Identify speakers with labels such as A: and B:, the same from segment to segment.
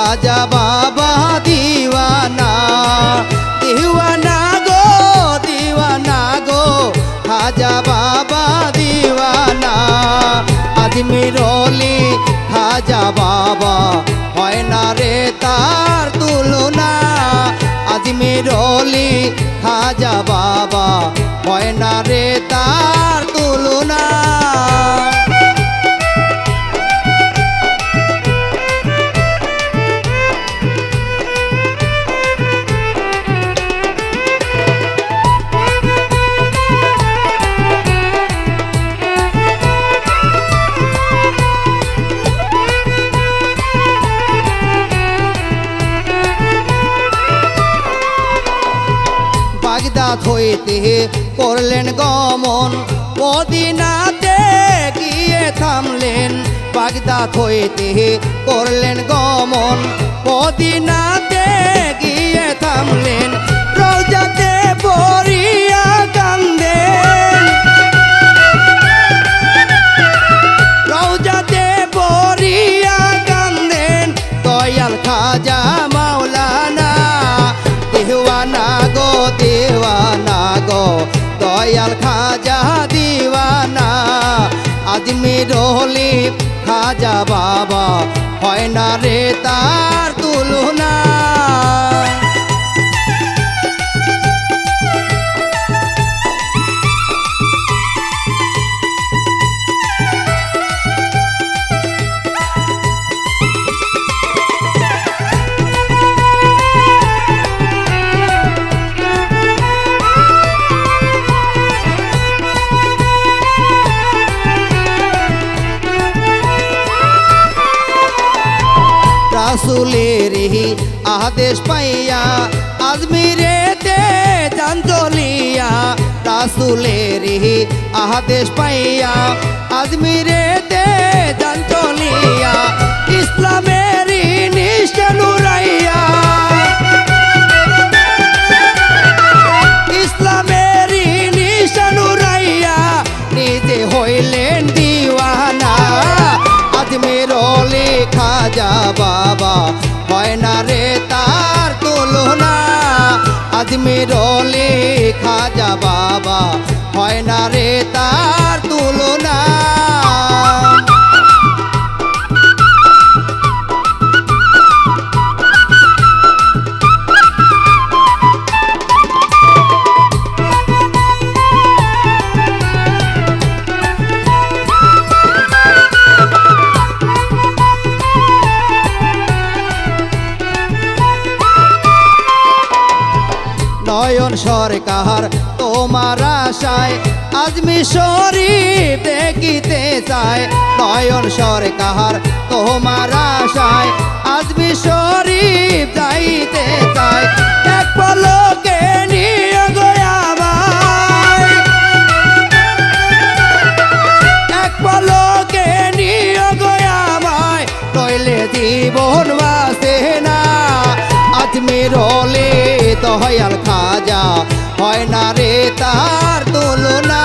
A: খাজা বাবা দিওয়ানা দিওয়ানা গো দিওয়ানা গো খাজা বাবা দিওয়ানা আজমির অলি খাজা বাবা হয় না রে তার তুলনা আজমির অলি খাজা বাবা হয় না রে তার বাগদাদ হইতে করলেন গমন। মদিনাতে গিয়ে থামলেন বাগদাদ হইতে করলেন গমন। মদিনাতে গিয়ে থামলেন, রোজাতে পড়িয়া কান্দেন রৌজাতে পড়িয়া কান্দেন দয়াল খাজা মাওলানা দয়াল খাজা দিওয়ানা। আজমির হলি খাজা বাবা হয় না রে তার তুলনা। রাসুলেরই আদেশ পাইয়া আজমিরেতে যান চলিয়া রাসুলেরই আদেশ পাইয়া আজমিরেতে যান চলিয়া খাজা বাবা। হয় না রে তার তুলনা আজমের অলি খাজা বাবা। হয় না রে তার নয়ন সরকার, তোমার আশায় আজ মিশরীফ দেখিতে চায়। নয়ন সরকার, তোমার আশায় আজ মিশরীফ যাইতে চায়। এক পলকে হয় না রে তার তুলনা?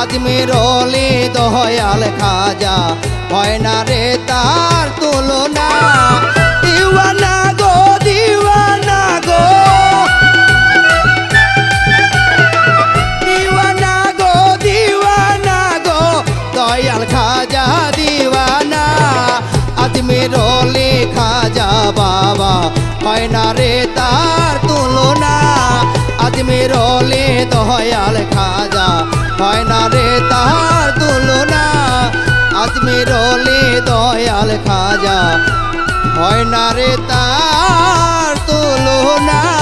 A: আজমির হলে দয়াল খাজা হয় না রে তার তুলনা? দিওয়ানা গো দিওয়ানা গো। দিওয়ানা গো দিওয়ানা গো। দয়াল খাজা, দিওয়ানা। আজমির অলি খাজা বাবা হয় না রে তার অলি দয়াল খাজা। হয় না রে তাহার তুলনা আজমির অলি দয়াল খাজা। হয় না রে তার তুলনা